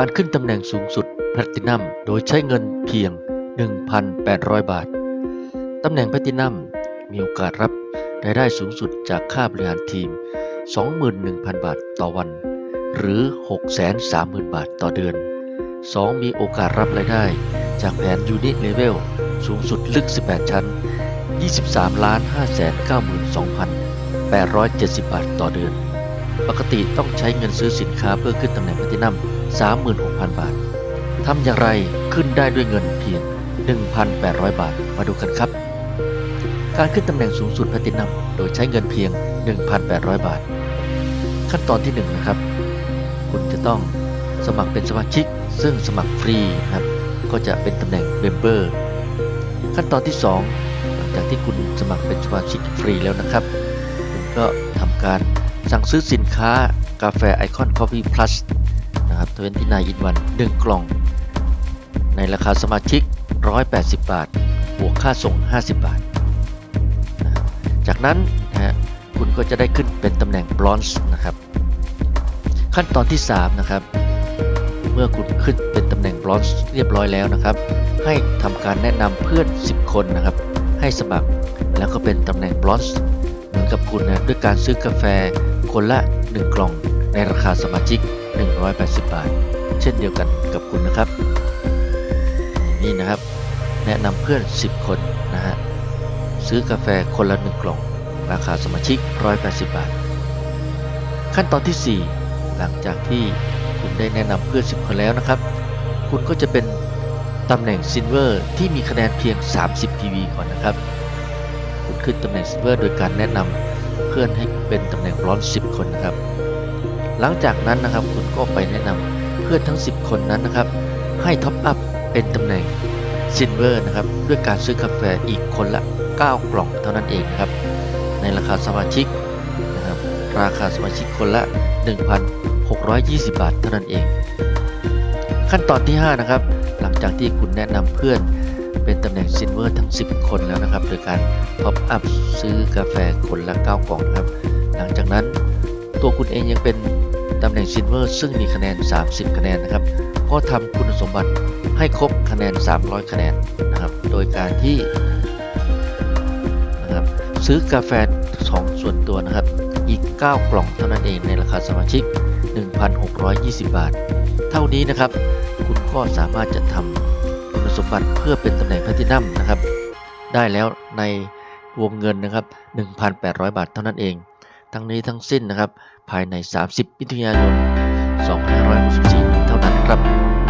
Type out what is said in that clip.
การขึ้นตำแหน่งสูงสุดแพลตินัมโดยใช้เงินเพียง 1,800 บาท ตำแหน่งแพลตินัมมีโอกาสรับรายได้สูงสุดจากค่าบริหารทีม 21,000 บาทต่อวัน หรือ 630,000 บาทต่อเดือน 2. มีโอกาสรับรายได้จากแผนยูนิตเลเวลสูงสุดลึก 18 ชั้น 23 ล้าน 592,870 บาทต่อเดือน ปกติต้องใช้เงินซื้อสินค้าเพื่อขึ้นตำแหน่งแพลตินัม 36,000 บาททำอย่างไรขึ้นได้ด้วยเงินเพียง 1,800 บาท มาดูกันครับ การขึ้นตำแหน่งสูงสุดแพตินัมโดยใช้เงินเพียง 1,800 บาท ขั้นตอนที่ 1 นะครับ คุณจะต้องสมัครเป็นสมาชิก ซึ่งสมัครฟรีนะครับ ก็จะเป็นตำแหน่งเมมเบอร์ขั้นตอนที่ 2 หลังจากที่คุณสมัครเป็นสมาชิกฟรีแล้วนะครับ คุณก็ทำการ สั่งซื้อสินค้ากาแฟไอคอน Coffee Plus นะครับ29 in 1 1กล่อง ในราคาสมาชิก 180 บาท บวกค่าส่ง 50 บาทนะจากนั้นนะฮะคุณก็จะได้ขึ้นเป็นตำแหน่งบรอนซ์นะครับ ขั้นตอนที่ 3 นะครับ เมื่อคุณขึ้นเป็นตำแหน่งบรอนซ์เรียบร้อยแล้วนะครับ ให้ทำการแนะนำเพื่อน 10 คนนะครับ ให้สมัครแล้วก็เป็นตำแหน่งบรอนซ์เหมือนกับคุณนะด้วยการซื้อกาแฟ คนละ 1 กล่อง ในราคาสมาชิก 180 บาท เช่นเดียวกันกับคุณนะครับ นี่นะครับ แนะนำเพื่อน 10 คนนะฮะ ซื้อกาแฟคนละ 1 กล่อง ราคาสมาชิก 180 บาท ขั้นตอนที่ 4 หลังจากที่คุณได้แนะนำเพื่อน 10 คนแล้วนะครับ คุณก็จะเป็นตำแหน่งซินเวอร์ที่มีคะแนนเพียง 30 PV ก่อนนะครับ คุณขึ้นตำแหน่งซินเวอร์โดยการแนะนำ เพื่อนให้เป็นตำแหน่งบรอน 10 คนนะครับ หลังจากนั้นนะครับคุณก็ไปแนะนำเพื่อนทั้ง 10 คนนั้นนะครับ ให้ท็อปอัพเป็นตำแหน่งซินเวอร์นะครับด้วยการซื้อกาแฟอีกคนละ 9 กล่องเท่านั้นเองครับ ในราคาสมาชิกนะครับราคาสมาชิกคนละ 1,620 บาทเท่านั้นเอง ขั้นตอนที่ 5 นะครับ หลังจากที่คุณแนะนำเพื่อน เป็นตำแหน่งซินเวอร์ทั้ง 10 คนแล้วนะครับ โดยการท็อปอัพซื้อกาแฟคนละ 9 กล่องครับ หลังจากนั้นตัวคุณเองยังเป็นตำแหน่งซินเวอร์ซึ่งมีคะแนน 30 คะแนนนะครับ ก็ทำคุณสมบัติให้ครบคะแนน 300 คะแนนนะครับ โดยการที่นะครับซื้อกาแฟของส่วนตัวนะครับ อีก 9 กล่องเท่านั้นเองในราคาสมาชิก 1,620 บาท เท่านี้นะครับ คุณก็สามารถจะทำ สมบัติเพื่อเป็นตำแหน่งแพทินัมนะครับ ได้แล้วในวงเงินนะครับ 1,800 บาทเท่านั้นเอง ทั้งนี้ทั้งสิ้นนะครับ ภายใน 30มิถุนายน2564 เท่านั้นครับ